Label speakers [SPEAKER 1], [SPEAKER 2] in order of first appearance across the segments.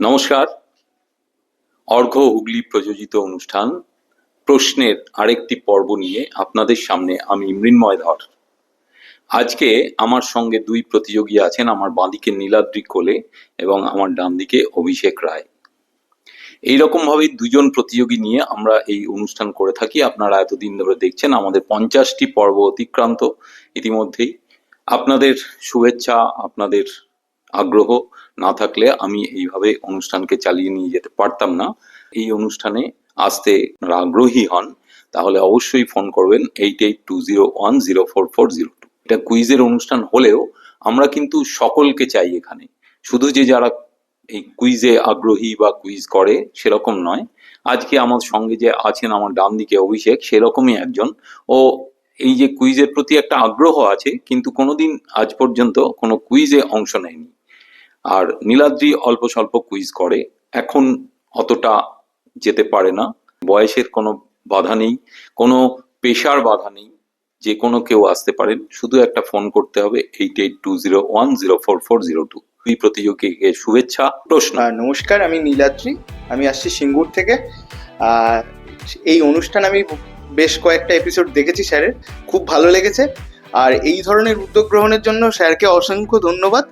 [SPEAKER 1] নমস্কার। অর্ঘ হুগলি প্রযোজিত অনুষ্ঠান প্রশ্নের আরেকটি পর্ব নিয়ে আপনাদের সামনে আমি মৃন্ময় ধর আজকে আমার সঙ্গে দুই প্রতিযোগী আছেন, আমার বাঁদিকে নীলাদ্রি কোলে এবং আমার ডান দিকে অভিষেক রায়। এইরকম ভাবে দুজন প্রতিযোগী নিয়ে আমরা এই অনুষ্ঠান করে থাকি। আপনারা এতদিন ধরে দেখছেন, আমাদের পঞ্চাশটি পর্ব অতিক্রান্ত ইতিমধ্যেই। আপনাদের শুভেচ্ছা, আপনাদের আগ্রহ না থাকলে আমি এইভাবে অনুষ্ঠানকে চালিয়ে নিয়ে যেতে পারতাম না। এই অনুষ্ঠানে আসতে আগ্রহী হন, তাহলে অবশ্যই ফোন করবেন eight eight two zero one zero four four zero two. এটা কুইজের অনুষ্ঠান হলেও আমরা কিন্তু সকলকে চাই এখানে। শুধু যে যারা এই কুইজে আগ্রহী বা কুইজ করে সেরকম নয়। আজকে আমার সঙ্গে যে আছেন আমার ডান দিকে অভিষেক, সেরকমই একজন। ও এই যে কুইজের প্রতি একটা আগ্রহ আছে, কিন্তু কোনোদিন আজ পর্যন্ত কোনো কুইজে অংশ নেয়নি। আর নীলাদ্রি অল্প স্বল্প কুইজ করে। এখন অতটা যেতে পারে না। বয়সের কোনো বাধা নেই। কোনো পেশার বাধা নেই। যে কোনো কেউ আসতে পারেন। শুধু একটা ফোন করতে হবে eight eight two zero one zero four four zero two দুই প্রতিযোগীকে শুভেচ্ছা, প্রশ্ন।
[SPEAKER 2] নমস্কার, আমি নীলাদ্রি। আমি আসছি সিঙ্গুর থেকে। আর এই অনুষ্ঠান আমি বেশ কয়েকটা এপিসোড দেখেছি, স্যারের। খুব ভালো লেগেছে। আর এই ধরনের উদ্যোগ গ্রহণের জন্য স্যারকে অসংখ্য ধন্যবাদ।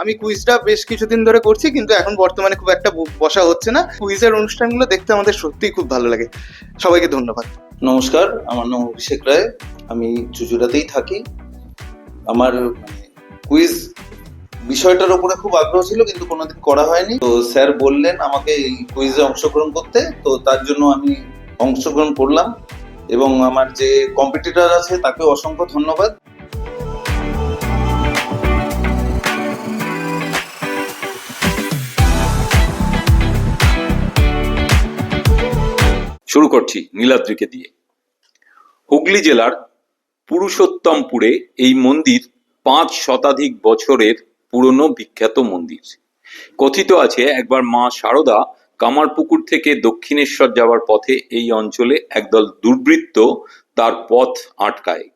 [SPEAKER 2] আমি কুইজটা বেশ কিছুদিন ধরে করছি, কিন্তু এখন বর্তমানে খুব একটা বসা হচ্ছে না। কুইজের অনুষ্ঠানগুলো দেখতে আমাদের সত্যিই খুব ভালো লাগে। সবাইকে ধন্যবাদ।
[SPEAKER 3] নমস্কার, আমার নাম অভিষেক রায়। আমি চুচুড়াতেই থাকি। আমার কুইজ বিষয়টার উপরে খুব আগ্রহ ছিল, কিন্তু কোনোদিন করা হয়নি। তো স্যার বললেন আমাকে এই কুইজে অংশগ্রহণ করতে, তো তার জন্য আমি অংশগ্রহণ করলাম। এবং আমার যে কম্পিটিটর আছে, তাকে অসংখ্য ধন্যবাদ।
[SPEAKER 1] শুরু করছি নীলাদ্রিকে দিয়ে। হুগলি জেলার পুরুষোত্তমপুরে এই মন্দির পাঁচ শতাধিক বছরের পুরনো বিখ্যাত মন্দির। কথিত আছে, একবার মা শারদা কামারপুকুর থেকে দক্ষিণেশ্বর যাওয়ার পথে এই অঞ্চলে একদল দুর্বৃত্ত তার পথ আটকায়।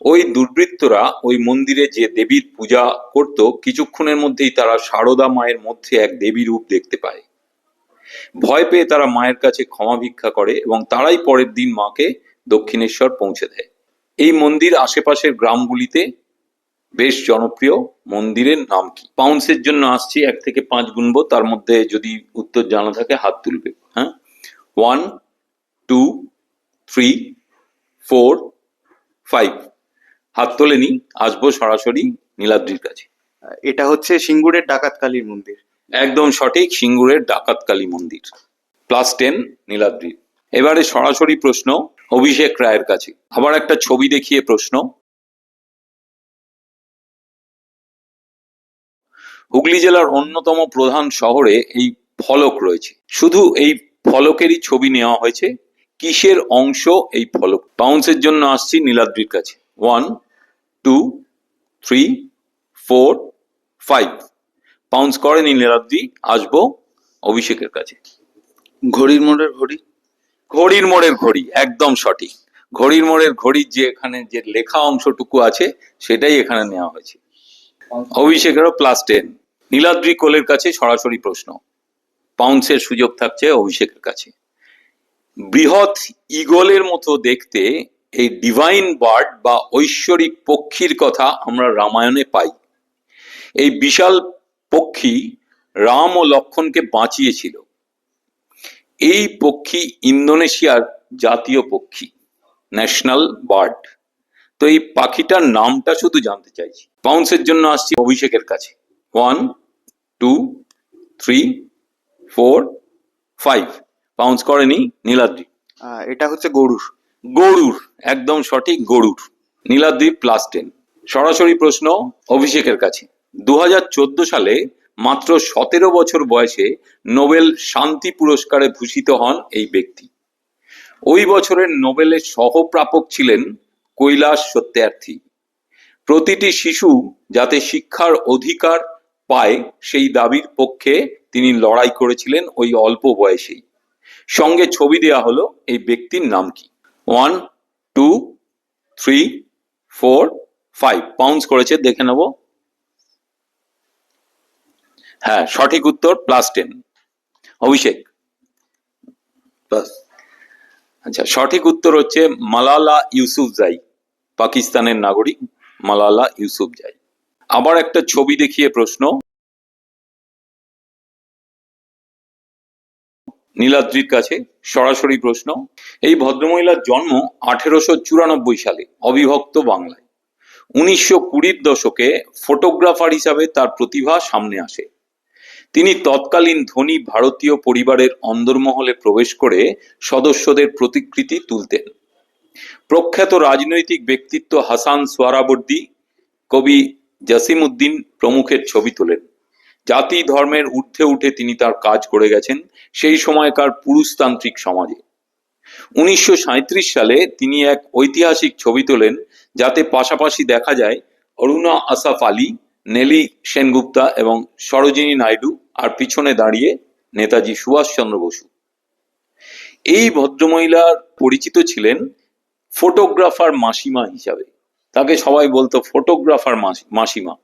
[SPEAKER 1] ওই দুর্বৃত্তরা ওই মন্দিরে যে দেবীর পূজা করত, কিছুক্ষণের মধ্যেই তারা শারদা মায়ের মধ্যে এক দেবী রূপ দেখতে পায়। ভয় পেয়ে তারা মায়ের কাছে ক্ষমা ভিক্ষা করে এবং তারাই পরের দিন মাকে দক্ষিণেশ্বর পৌঁছে দেয়। এই মন্দির আশেপাশের গ্রামগুলিতে বেশ জনপ্রিয়। মন্দিরের নাম কি? পাউন্সের জন্য আসছি এক থেকে পাঁচ গুনবো। তার মধ্যে যদি উত্তর জানা থাকে হাত তুলবে। হ্যাঁ? One two three four five হাত তোলে তোলেনি আসব সরাসরি নীলাদ্রির কাছে।
[SPEAKER 2] এটা হচ্ছে সিঙ্গুরের ডাকাতকালীর মন্দির।
[SPEAKER 1] একদম সঠিক সিঙ্গুরের ডাকাতকালী মন্দির। প্লাস টেন নীলাদ্রি এবারে সরাসরি প্রশ্ন অভিষেক রায়ের কাছে। আবার একটা ছবি দেখিয়ে প্রশ্ন। হুগলি জেলার অন্যতম প্রধান শহরে এই ফলক রয়েছে। শুধু এই ফলকেরই ছবি নেওয়া হয়েছে কিসের অংশ এই ফলক? বাউন্সের জন্য আসছি নীলাদ্রির কাছে। One two three four five pounce করেনি নীলাদ্রি আসব অভিষেকের কাছে।
[SPEAKER 3] ঘড়ির মোড়ের ঘড়ি?
[SPEAKER 1] ঘড়ির মোড়ের ঘড়ি একদম সঠিক। ঘড়ির মোড়ের ঘড়ির যে এখানে যে লেখা অংশটুকু আছে সেটাই এখানে নেওয়া হয়েছে। অভিষেকেরও প্লাস টেন নীলাদ্রি কোলের কাছে সরাসরি প্রশ্ন। পাউন্সের সুযোগ থাকছে অভিষেকের কাছে। বৃহৎ ইগলের মতো দেখতে এই ডিভাইন বার্ড বা ঐশ্বরিক পক্ষীর কথা আমরা রামায়ণে পাই। এই বিশাল পক্ষী রাম ও লক্ষণকে বাঁচিয়েছিল। এই পক্ষী ইন্দোনেশিয়ার জাতীয় পক্ষী ন্যাশনাল বার্ড তো এই পাখিটার নামটা শুধু জানতে চাইছি। পাউন্সের জন্য আসছি অভিষেকের কাছে। One two three four five pounce করেনি নীলাদ্রি।
[SPEAKER 2] এটা হচ্ছে গরুর।
[SPEAKER 1] গরুর একদম সঠিক গরুর। নীলাদ্রি প্লাস টেন সরাসরি প্রশ্ন অভিষেকের কাছে। দু হাজার চোদ্দ সালে মাত্র সতেরো বছর বয়সে নোবেল শান্তি পুরস্কারে ভূষিত হন এই ব্যক্তি। ওই বছরের নোবেলের সহপ্রাপক ছিলেন কৈলাস সত্যার্থী। প্রতিটি শিশু যাতে শিক্ষার অধিকার পায় সেই দাবির পক্ষে তিনি লড়াই করেছিলেন ওই অল্প বয়সেই। সঙ্গে ছবি দেয়া হলো এই ব্যক্তির নাম কি? One two three four five pounce করেছে দেখে নেব। হ্যাঁ সঠিক উত্তর প্লাস টেন অভিষেক। আচ্ছা সঠিক উত্তর হচ্ছে মালালা ইউসুফজাই পাকিস্তানের নাগরিক মালালা ইউসুফজাই আবার একটা ছবি দেখিয়ে প্রশ্ন। নীলাদ্রির কাছে সরাসরি প্রশ্ন, এই ভদ্রমহিলার জন্ম আঠেরোশো চুরানব্বই সালে অবিভক্ত বাংলায়। উনিশশো কুড়ির দশকে ফটোগ্রাফার হিসাবে তার প্রতিভা সামনে আসে। তিনি তৎকালীন ধনী ভারতীয় পরিবারের অন্দরমহলে প্রবেশ করে সদস্যদের প্রতিকৃতি তুলতেন। প্রখ্যাত রাজনৈতিক ব্যক্তিত্ব হাসান সোয়ারাবর্দি কবি জাসিম উদ্দিন প্রমুখের ছবি তোলেন। জাতি ধর্মের ঊর্ধ্বে উঠে তিনি তার কাজ করে গেছেন সেই সময়কার পুরুষতান্ত্রিক সমাজে। উনিশশো সাঁইত্রিশ সালে তিনি এক ঐতিহাসিক ছবি তোলেন যাতে পাশাপাশি দেখা যায় অরুণা আসাফ আলী, নেলি সেনগুপ্তা এবং সরোজিনী নাইডু আর পিছনে দাঁড়িয়ে নেতাজি সুভাষচন্দ্র বসু। এই ভদ্রমহিলার পরিচিত ছিলেন ফটোগ্রাফার মাসিমা হিসাবে। তাকে সবাই বলতো ফটোগ্রাফার মাসি- মাসিমা।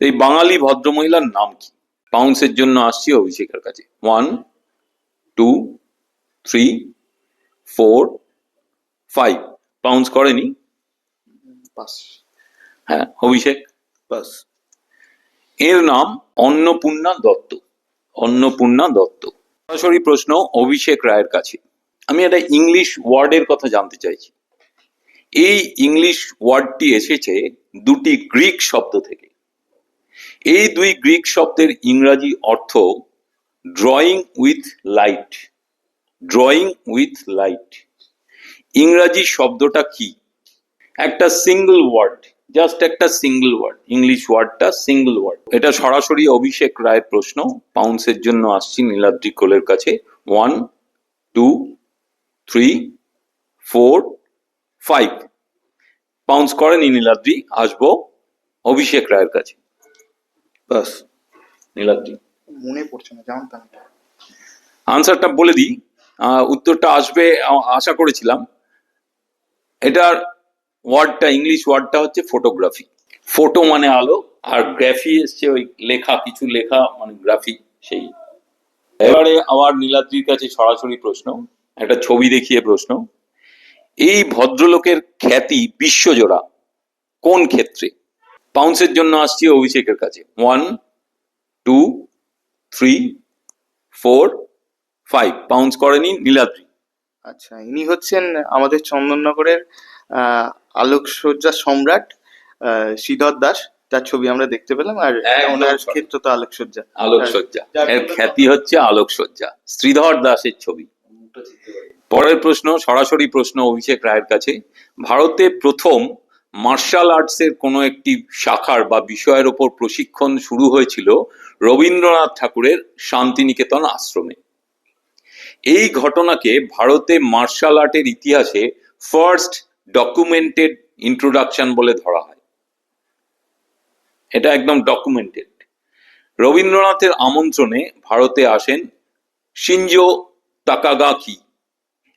[SPEAKER 1] এই বাঙালি ভদ্রমহিলার নাম কি? পাউন্সের জন্য আসছি অভিষেকের কাছে। One two three four five pounce করেনি?
[SPEAKER 2] পাস
[SPEAKER 1] হ্যাঁ অভিষেক? এর নাম অন্নপূর্ণা দত্ত। অন্নপূর্ণা দত্ত। সরাসরি প্রশ্ন অভিষেক রায়ের কাছে। আমি একটা ইংলিশ ওয়ার্ডের কথা জানতে চাইছি। এই ইংলিশ ওয়ার্ডটি এসেছে দুটি গ্রিক শব্দ থেকে। এই দুই গ্রিক শব্দের ইংরাজি অর্থ drawing with light drawing with light ইংরাজি শব্দটা কি? একটা সিঙ্গল ওয়ার্ড জাস্ট একটা সিঙ্গল ওয়ার্ড ইংলিশ ওয়ার্ডটা সিঙ্গল ওয়ার্ড এটা সরাসরি অভিষেক রায়ের প্রশ্ন পাউন্সের জন্য আসছি নীলাদ্রি কোলের কাছে। One two three four five pounce করেনি নীলাদ্রি, আসব অভিষেক রায়ের কাছে।
[SPEAKER 3] বাস
[SPEAKER 1] নীলাদ্রি
[SPEAKER 2] মনে পড়ছে না জানতাম
[SPEAKER 1] আনসারটা বলে দিই। উত্তরটা আসবে আশা করেছিলাম। এটার ওয়ার্ডটা ইংলিশ ওয়ার্ডটা হচ্ছে ফটোগ্রাফি ফটো মানে আলো আর গ্রাফি এসছে ওই লেখা কিছু লেখা মানে গ্রাফি সেই। এবারে আবার নীলাদ্রির কাছে সরাসরি প্রশ্ন একটা ছবি দেখিয়ে প্রশ্ন। এই ভদ্রলোকের খ্যাতি বিশ্বজোড়া কোন ক্ষেত্রে? পাউন্সের জন্য আসছি অভিষেকের কাছে। One two three four five pounce করেনি নীলাদ্রি।
[SPEAKER 2] আচ্ছা ইনি হচ্ছেন আমাদের চন্দননগরের আহ, আলোকসজ্জা সম্রাট আহ, শ্রীধর দাস। তার ছবি আমরা দেখতে পেলাম আর ওনার ক্ষেত্র তো আলোকসজ্জা।
[SPEAKER 1] আলোকসজ্জা।
[SPEAKER 2] যার
[SPEAKER 1] এর খ্যাতি হচ্ছে আলোকসজ্জা। শ্রীধর দাসের ছবি। পরের প্রশ্ন সরাসরি প্রশ্ন অভিষেক রায়ের কাছে। ভারতে প্রথম মার্শাল আর্টসের কোনো একটি শাখার বা বিষয়ের ওপর প্রশিক্ষণ শুরু হয়েছিল রবীন্দ্রনাথ ঠাকুরের শান্তিনিকেতন আশ্রমে। এই ঘটনাকে ভারতে মার্শাল আর্টের ইতিহাসে ফার্স্ট ডকুমেন্টেড ইন্ট্রোডাকশন বলে ধরা হয়। এটা একদম ডকুমেন্টেড রবীন্দ্রনাথের আমন্ত্রণে ভারতে আসেন শিনজো তাকাগাকি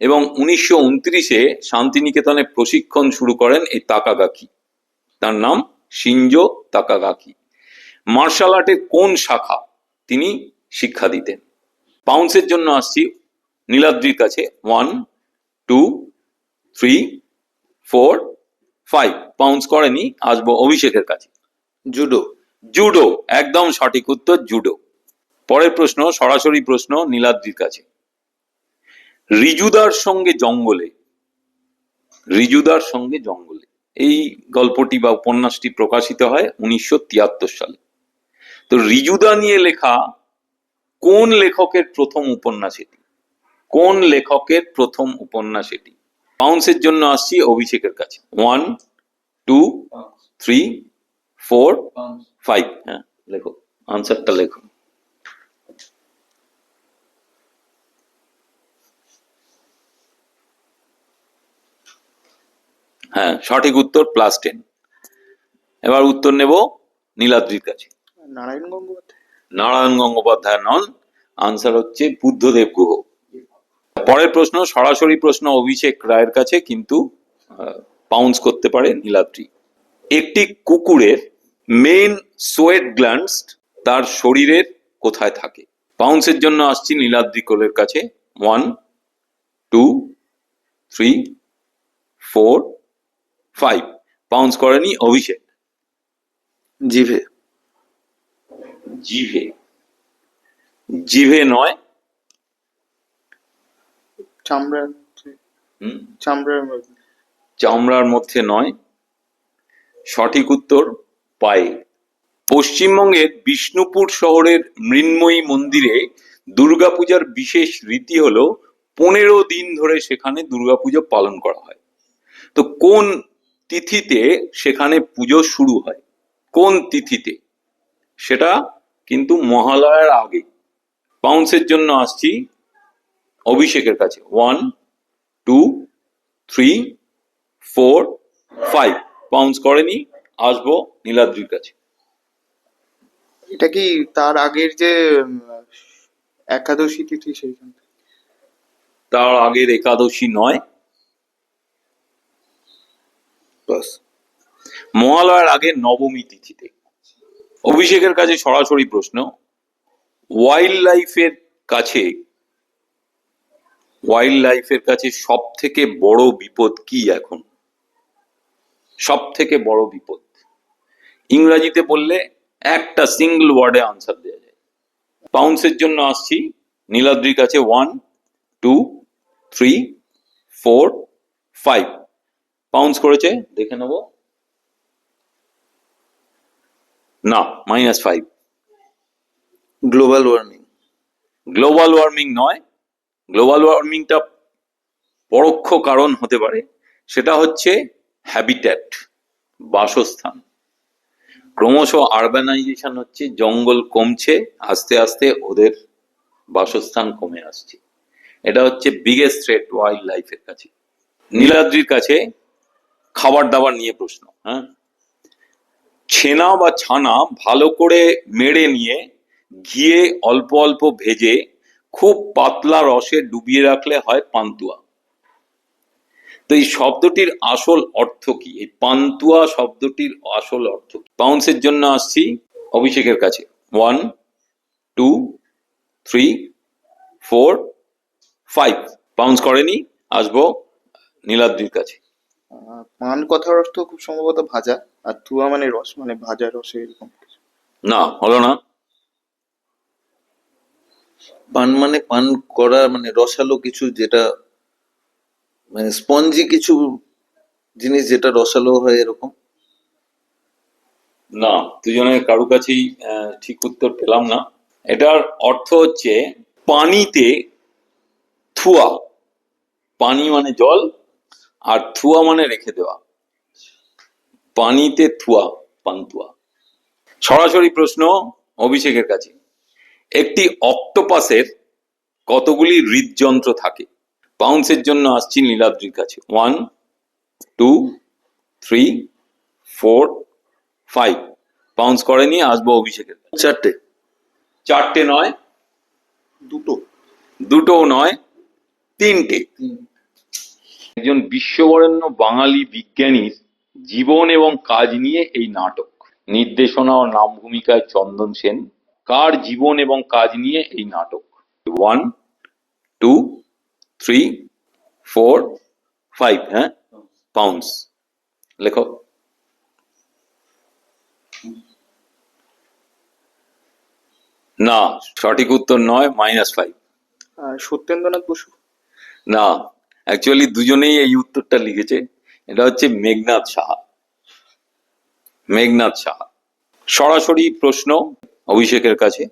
[SPEAKER 1] এবং উনিশশো উনত্রিশে শান্তিনিকেতনে প্রশিক্ষণ শুরু করেন এই তাকাগাকি। তার নাম সিঞ্জো তাকাগাকি। মার্শাল আর্টের কোন শাখা তিনি শিক্ষা দিতেন? পাউন্সের জন্য আসছি। নীলাদ্রির কাছে one two three four five pounce করেনি আসব অভিষেকের কাছে।
[SPEAKER 3] জুডো
[SPEAKER 1] জুডো একদম সঠিক উত্তর জুডো পরের প্রশ্ন সরাসরি প্রশ্ন নীলাদ্রির কাছে। রিজুদার সঙ্গে জঙ্গলে। রিজুদার সঙ্গে জঙ্গলে। এই গল্পটি বা উপন্যাসটি প্রকাশিত হয় উনিশশো তিয়াত্তর সালে। তো রিজুদা নিয়ে লেখা কোন লেখকের প্রথম উপন্যাস এটি? কোন লেখকের প্রথম উপন্যাস এটি? পাউন্সের জন্য আসছি অভিষেকের কাছে। One two three four five হ্যাঁ লেখো। আনসারটা লেখো। হ্যাঁ সঠিক উত্তর প্লাস টেন এবার উত্তর নেব নীলাদ্রির কাছে।
[SPEAKER 2] নারায়ণ গঙ্গোপাধ্যায়।
[SPEAKER 1] নারায়ণ গঙ্গোপাধ্যায় নন আনসার হচ্ছে বুদ্ধদেব গুহ। পরের প্রশ্ন সরাসরি প্রশ্ন অভিষেক রায়ের কাছে কিন্তু পাউন্স করতে পারে নীলাদ্রি। একটি কুকুরের মেন সোয়েট গ্ল্যান্ডস তার শরীরের কোথায় থাকে? পাউন্সের জন্য আসছি নীলাদ্রি কোলের কাছে। One two three four five pounce করেনি অভিষেক।
[SPEAKER 3] জিভে।
[SPEAKER 1] জিভে। জিভে নয়।
[SPEAKER 2] চামড়ার চামড়ার মধ্যে।
[SPEAKER 1] চামড়ার মধ্যে নয়। সঠিক উত্তর পায়ে। পশ্চিমবঙ্গের বিষ্ণুপুর শহরের মৃন্ময়ী মন্দিরে দুর্গাপূজার বিশেষ রীতি হলো পনেরো দিন ধরে সেখানে দুর্গাপুজো পালন করা হয়। তো কোন তিথিতে সেখানে পুজো শুরু হয়। কোন তিথিতে? সেটা কিন্তু মহালয়ার আগে। পাউন্সের জন্য আসছি অভিষেকের কাছে। One two three four five pounce করেনি আসব নীলাদ্রির কাছে।
[SPEAKER 2] এটা কি তার আগের যে একাদশী তিথি সেইখান
[SPEAKER 1] তার আগের একাদশী নয়
[SPEAKER 3] বাস।
[SPEAKER 1] মহালয়ার আগে নবমী তিথিতে। অভিষেকের কাছে সরাসরি প্রশ্ন ওয়াইল্ড লাইফের কাছে ওয়াইল্ড লাইফের কাছে সব থেকে বড় বিপদ কি এখন? সব থেকে বড় বিপদ। ইংরাজিতে বললে একটা সিঙ্গল ওয়ার্ডে আনসার দেওয়া যায়। পাউন্সের জন্য আসছি, নীলাদ্রির কাছে one two three four five pounce করেছে দেখে নেব। না minus five
[SPEAKER 3] global warming
[SPEAKER 1] global warming নয়। গ্লোবাল ওয়ার্মিংটা পরোক্ষ কারণ হতে পারে। সেটা হচ্ছে হ্যাবিট্যাট বাসস্থান। ক্রমশ আরবানাইজেশন হচ্ছে জঙ্গল কমছে আস্তে আস্তে ওদের বাসস্থান কমে আসছে। এটা হচ্ছে বিগেস্ট থ্রেট ওয়াইল্ড লাইফের কাছে। নীলাদ্রির কাছে খাবার দাবার নিয়ে প্রশ্ন হ্যাঁ? ছেনা বা ছানা ভালো করে মেরে নিয়ে ঘিয়ে অল্প অল্প ভেজে খুব পাতলা রসে ডুবিয়ে রাখলে হয় পান্তুয়া। তো এই শব্দটির আসল অর্থ কি? এই পান্তুয়া শব্দটির আসল অর্থ কি? পাউন্সের জন্য আসছি অভিষেকের কাছে। One, two, three, four, five. Pounce করেনি, আসব নীলাদ্রির কাছে।
[SPEAKER 2] পান কথার অর্থ খুব সম্ভবত ভাজা। আর তুয়া মানে রস মানে ভাজা রসে এরকম কিছু।
[SPEAKER 1] না হলো না।
[SPEAKER 3] পান মানে পান করা মানে রসালো কিছু যেটা মানে স্পঞ্জি কিছু জিনিস যেটা রসালো হয় এরকম?
[SPEAKER 1] না দুজনের কারও কাছেই আহ, ঠিক উত্তর পেলাম না। এটার অর্থ হচ্ছে পানিতে থুয়া পানি মানে জল আর থুয়া মানে রেখে দেওয়া। পানিতে থুয়া পান্তুয়া। সরাসরি প্রশ্ন অভিষেকের কাছে। একটি অক্টোপাসের কতগুলি হৃদযন্ত্র থাকে? পাউন্সের জন্য আসছি নীলাদ্রির কাছে। One two three four five. Pounce করেনি আসব অভিষেকের
[SPEAKER 3] চারটে।
[SPEAKER 1] চারটে নয়?
[SPEAKER 2] দুটো।
[SPEAKER 1] দুটো নয় তিনটে। একজন বিশ্ববরেণ্য বাঙালি বিজ্ঞানীর জীবন এবং কাজ নিয়ে এই নাটক। নির্দেশনা ও নাম ভূমিকায় চন্দন সেন কার জীবন এবং কাজ নিয়ে এই নাটক। One two three four five হ্যাঁ? পাউন্স লেখো। না সঠিক উত্তর নয় মাইনাস ফাইভ
[SPEAKER 2] সত্যেন্দ্রনাথ বসু।
[SPEAKER 1] না অ্যাকচুয়ালি দুজনেই এই উত্তরটা লিখেছে। এটা হচ্ছে মেঘনাথ সাহা। মেঘনাথ সাহা। সরাসরি প্রশ্ন অভিষেকের কাছে।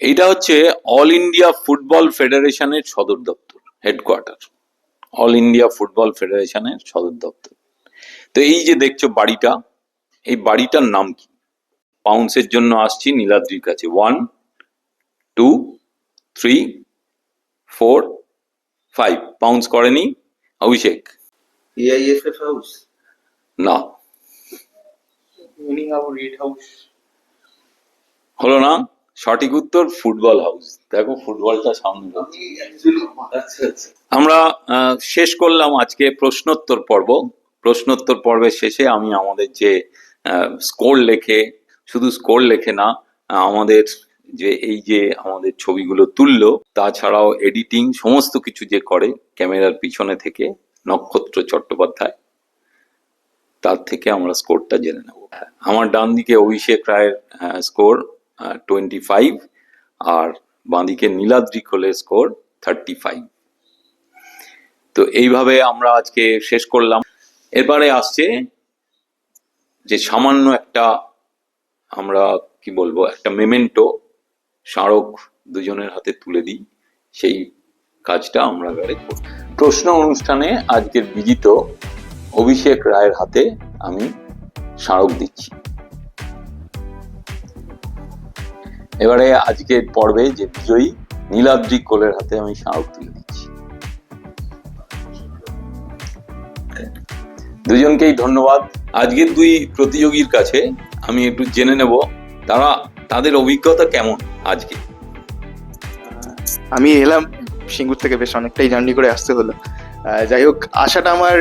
[SPEAKER 1] এইটা হচ্ছে অল ইন্ডিয়া ফুটবল ফেডারেশনের সদর দপ্তর হেডকোয়ার্টার অল ইন্ডিয়া ফুটবল ফেডারেশনের সদর দপ্তর। তো এই যে দেখছ বাড়িটা, এই বাড়িটার নাম কি? পাউন্সের জন্য আসছি নীলাদ্রির কাছে। One two three four five pounce করেনি। অভিষেক?
[SPEAKER 3] এআইএফএফ হাউস
[SPEAKER 1] না। হলো না? সঠিক উত্তর ফুটবল হাউস দেখো ফুটবলটা সামনে।
[SPEAKER 3] আচ্ছা আচ্ছা।
[SPEAKER 1] আমরা শেষ করলাম আজকে প্রশ্নোত্তর পর্ব। প্রশ্নোত্তর পর্বের শেষে আমি আমাদের যে স্কোর লেখে শুধু স্কোর লেখে না আমাদের যে এই যে আমাদের ছবিগুলো তুললো, তাছাড়াও এডিটিং সমস্ত কিছু যে করে ক্যামেরার পিছনে থেকে নক্ষত্র চট্টোপাধ্যায়, তার থেকে আমরা স্কোরটা জেনে নেব। আমার ডান দিকে অভিষেক রায়ের স্কোর টোয়েন্টি ফাইভ আর বাঁদিকে নীলাদ্রি কোলের স্কোর থার্টি ফাইভ তো এইভাবে আমরা আজকে শেষ করলাম। এরপরে আসছে যে সামান্য একটা আমরা কি বলব, একটা মেমেন্টো স্মারক দুজনের হাতে তুলে দিই, সেই কাজটা আমরা এবারে করব। প্রশ্ন অনুষ্ঠানে আজকের বিজিত অভিষেক রায়ের হাতে আমি স্মারক দিচ্ছি। এবারে আজকের পর্বে যে বিজয়ী নীলাদ্রি কোলের হাতে আমি স্মারক তুলে দিচ্ছি। দুজনকেই ধন্যবাদ। আজকের দুই প্রতিযোগীর কাছে আমি একটু জেনে নেব, তারা, তাদের অভিজ্ঞতা কেমন? আজকে।
[SPEAKER 2] আমি এলাম সিঙ্গুর থেকে বেশ অনেকটাই জার্নি করে আসতে হলো। যাই হোক আশাটা আমার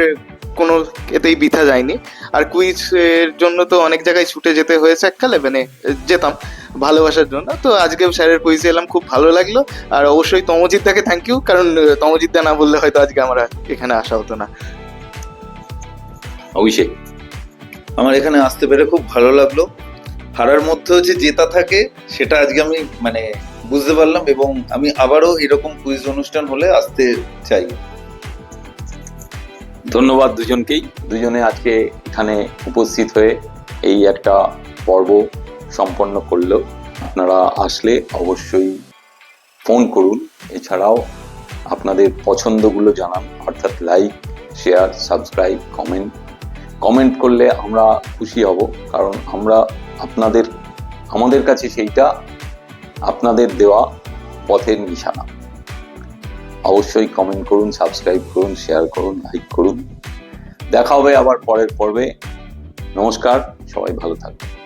[SPEAKER 2] কোনো এতেই বৃথা যায়নি। আর কুইজ এর জন্য তো অনেক জায়গায় ছুটে যেতে হয়েছে এককালে মানে যেতাম ভালোবাসার জন্য। তো আজকে স্যারের কুইজে এলাম খুব ভালো লাগল। আর অবশ্যই তমজিৎ দাকে থ্যাংক ইউ কারণ তমজিৎ দা না বললে হয়তো আজকে আমরা এখানে আসা হতো না।
[SPEAKER 1] অভিষেক।
[SPEAKER 3] আমার এখানে আসতে পেরে খুব ভালো লাগল। হারার মধ্যেও যে জেতা থাকে, সেটা আজকে আমি মানে বুঝতে পারলাম এবং আমি আবারও এরকম কুইজ অনুষ্ঠান হলে আসতে চাই।
[SPEAKER 1] ধন্যবাদ দুজনকেই। দুজনে আজকে এখানে উপস্থিত হয়ে এই একটা পর্ব সম্পন্ন করল। আপনারা আসলে অবশ্যই ফোন করুন। এছাড়াও আপনাদের পছন্দগুলো জানান, অর্থাৎ like share subscribe comment comment করলে আমরা খুশি হব, কারণ আমরা আপনাদের, আমাদের কাছে সেইটা আপনাদের দেওয়া পথের নিশানা। অবশ্যই কমেন্ট করুন সাবস্ক্রাইব করুন শেয়ার করুন লাইক করুন। দেখা হবে আবার পরের পর্বে। নমস্কার, সবাই ভালো থাকবেন।